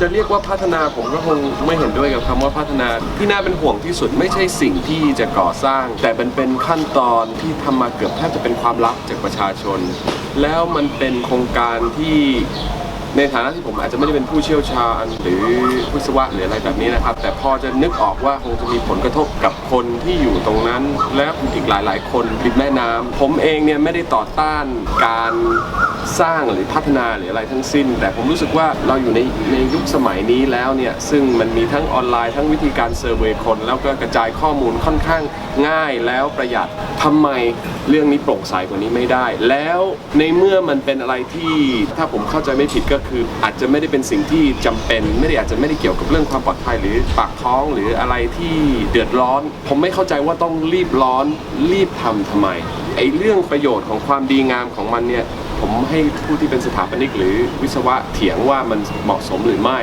จะเรียกว่าพัฒนาผมก็คงไม่เห็นด้วยกับคำว่าพัฒนาที่น่าเป็นห่วงที่สุดไม่ใช่สิ่งที่จะก่อสร้าง แต่เป็นเป็นขั้นตอนที่ทำมาเกือบแทบจะเป็นความลับจากประชาชน แล้วมันเป็นโครงการที่ ในฐานะที่ผมอาจจะไม่ได้เป็นผู้เชี่ยวชาญหรือวิศวะหรืออะไรแบบนี้นะครับ แต่พอจะนึกออกว่าคงจะมีผลกระทบกับคนที่อยู่ตรงนั้น และอีกหลาย ๆ คนริมแม่น้ำผมเองเนี่ยไม่ได้ต่อต้านการสร้างหรือพัฒนาหรืออะไรทั้งสิ้น แต่ผมรู้สึกว่าเราอยู่ในในยุคสมัยนี้แล้วเนี่ยซึ่งมันมีทั้งออนไลน์ทั้งวิธีการเซอร์เวยคน แล้วก็กระจายข้อมูลค่อนข้างง่ายแล้วประหยัดทำไม เรื่องนี้โปร่งใสกว่านี้ไม่ได้ แล้วในเมื่อมันเป็นอะไรที่ถ้าผมเข้าใจไม่ผิดก็คือ อาจจะไม่ได้เป็นสิ่งที่จำเป็น ไม่ได้อาจจะไม่ได้เกี่ยวกับเรื่องความปลอดภัยหรือปากท้องหรืออะไรที่เดือดร้อน ผมไม่เข้าใจว่าต้องรีบร้อนรีบทำทำไมไอ้เรื่องประโยชน์ของความดีงามของมันเนี่ย ผมให้ผู้ที่เป็นสถาปนิกหรือวิศวะเถียงว่ามันเหมาะสมหรือไม่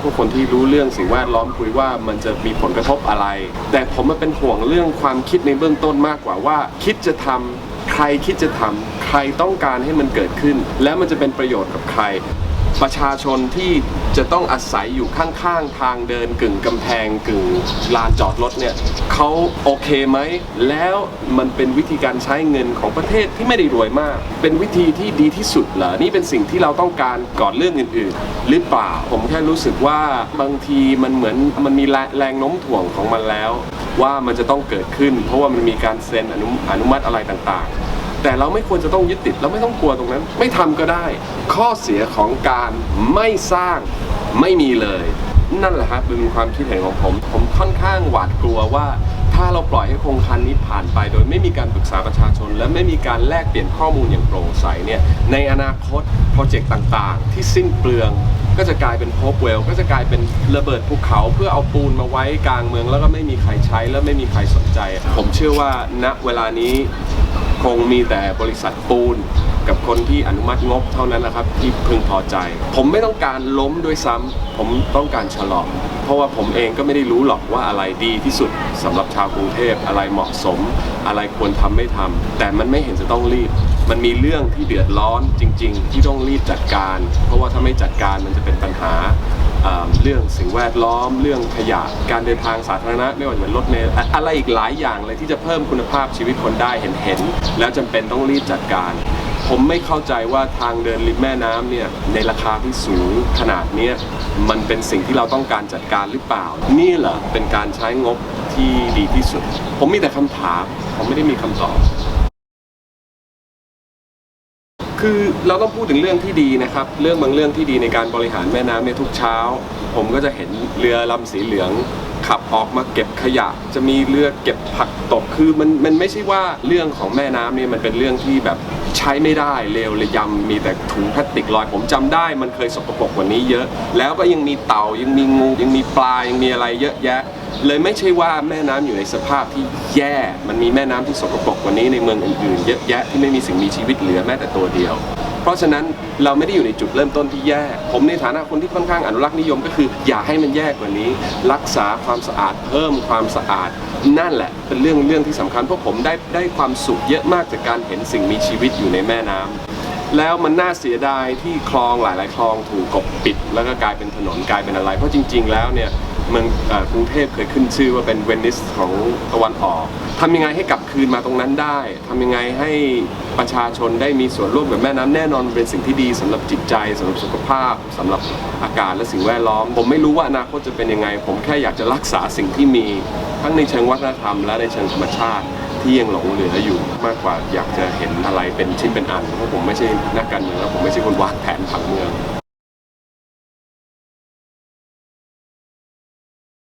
ผู้คนที่รู้เรื่องสิ่งแวดล้อมคุยว่ามันจะมีผลกระทบอะไร แต่ผมมันเป็นห่วงเรื่องความคิดในเบื้องต้นมากกว่าว่า คิดจะทำใครคิดจะทำใครต้องการให้มันเกิดขึ้น แล้วมันจะเป็นประโยชน์กับใคร ประชาชนที่จะต้องอาศัยอยู่ข้างๆทางเดินกึ่งกำแพงกึ่งลานจอดรถเนี่ยเขาโอเคไหม แล้วมันเป็นวิธีการใช้เงินของประเทศที่ไม่ได้รวยมาก เป็นวิธีที่ดีที่สุดเหรอนี่เป็นสิ่งที่เราต้องการก่อนเรื่องอื่นๆ หรือเปล่า ผมแค่รู้สึกว่าบางทีมันเหมือนมันมีแรงแรงโน้มถ่วงของมันแล้ว ว่ามันจะต้องเกิดขึ้น เพราะว่ามันมีการเซ็นอนุอนุมัติอะไรต่างๆ แต่เราไม่ควรจะต้องยึดติดเราไม่ต้องกลัวตรงนั้น ไม่ทำก็ได้ ข้อเสียของการไม่สร้างไม่มีเลย นั่นแหละครับเป็นความคิดเห็นของผม ผมค่อนข้างหวาดกลัวว่า ถ้าเราปล่อยให้โครงการนี้ผ่านไป โดยไม่มีการปรึกษาประชาชน และไม่มีการแลกเปลี่ยนข้อมูลอย่างโปร่งใสเนี่ยในอนาคตโปรเจกต์ต่างๆ ที่สิ้นเปลืองก็จะกลายเป็นโฮปเวลก็จะกลายเป็นระเบิดภูเขาเพื่อเอาปูนมาไว้กลางเมือง แล้วก็ไม่มีใครใช้แล้วไม่มีใครสนใจ ผมเชื่อว่าณเวลานี้ คงมีแต่บริษัทปูน กับคนที่อนุมัติงบเท่านั้นนะครับที่พึงพอใจ ผมไม่ต้องการล้มด้วยซ้ำผมต้องการชะลองเพราะว่าผมเองก็ไม่ได้รู้หรอกว่าอะไรดีที่สุดสำหรับชาวกรุงเทพอะไรเหมาะสม อะไรควรทำไม่ทำแต่มันไม่เห็นจะต้องรีบ มันมีเรื่องที่เดือดร้อนจริง ๆ ที่ต้องรีบจัดการ เพราะว่าถ้าไม่จัดการมันจะเป็นปัญหา อ่าเรื่องสิ่งแวดล้อม เรื่องขยะการเดินทางสาธารณะไม่ว่าจะเป็นรถเมล์อะอะไรอีกหลายอย่างเลยที่จะเพิ่มคุณภาพชีวิตคนได้เห็นเห็นๆแล้วจำเป็นต้องรีบจัดการ ผมไม่เข้าใจว่าทางเดินริมแม่น้ำเนี่ยในราคาที่สูงขนาดเนี้ยมันเป็นสิ่งที่เราต้องการจัดการหรือเปล่า นี่เหรอเป็นการใช้งบที่ดีที่สุด ผมมีแต่คำถาม ผมไม่ได้มีคำตอบ คือเราต้องพูดถึงเรื่องที่ดีนะครับ เรื่องบางเรื่องที่ดีในการบริหารแม่น้ำเนี่ยทุกเช้า ผมก็จะเห็นเรือลำสีเหลือง ขับออกมาเก็บขยะ จะมีเรือเก็บผักตกคือมันมันไม่ใช่ว่าเรื่องของแม่น้ำเนี่ยมันเป็นเรื่องที่แบบใช้ไม่ได้เลวระยำมีแต่ถุงพลาสติกลอย ผมจำได้มันเคยสกปรกกว่านี้เยอะ แล้วก็ยังมีเต่ายังมีงูยังมีปลายังมีอะไรเยอะแยะ เลยไม่ใช่ว่าแม่น้ำอยู่ในสภาพที่แย่ มันมีแม่น้ำที่สกปรกกว่านี้ในเมืองอื่นๆเยอะแยะที่ไม่มีสิ่งมีชีวิตเหลือแม้แต่ตัวเดียว เพราะฉะนั้นเราไม่ได้อยู่ในจุดเริ่มต้นที่แย่ ผมในฐานะคนที่ค่อนข้างอนุรักษ์นิยมก็คือ อย่าให้มันแย่กว่านี้ รักษาความสะอาดเพิ่มความสะอาด นั่นแหละเป็นเรื่องเรื่องที่สำคัญเพราะผมได้ได้ความสุขเยอะมากจากการเห็นสิ่งมีชีวิตอยู่ในแม่น้ำแล้วมันน่าเสียดายที่คลองหลาย ๆ คลองถูกกบปิด แล้วก็กลายเป็นถนนกลายเป็นอะไร เพราะจริง ๆ แล้วเนี่ย เมืองกรุงเทพเคยขึ้นชื่อว่าเป็นเวนิสของตะวันออกทำยังไงให้กลับคืนมาตรงนั้นได้ทำยังไงให้ประชาชนได้มีส่วนร่วมกับแม่น้ำแน่นอนเป็นสิ่งที่ดีสำหรับจิตใจสำหรับสุขภาพสำหรับอากาศและสิ่งแวดล้อม ผมไม่รู้ว่าอนาคตจะเป็นยังไง ผมแค่อยากจะรักษาสิ่งที่มี ทั้งในเชิงวัฒนธรรมและในเชิงธรรมชาติที่ยังหลงเหลืออยู่มากกว่าอยากจะเห็นอะไรเป็นชิ้นเป็นอันเพราะผมไม่ใช่นักการเมืองแล้วผมไม่ใช่คนวางแผนผังเมือง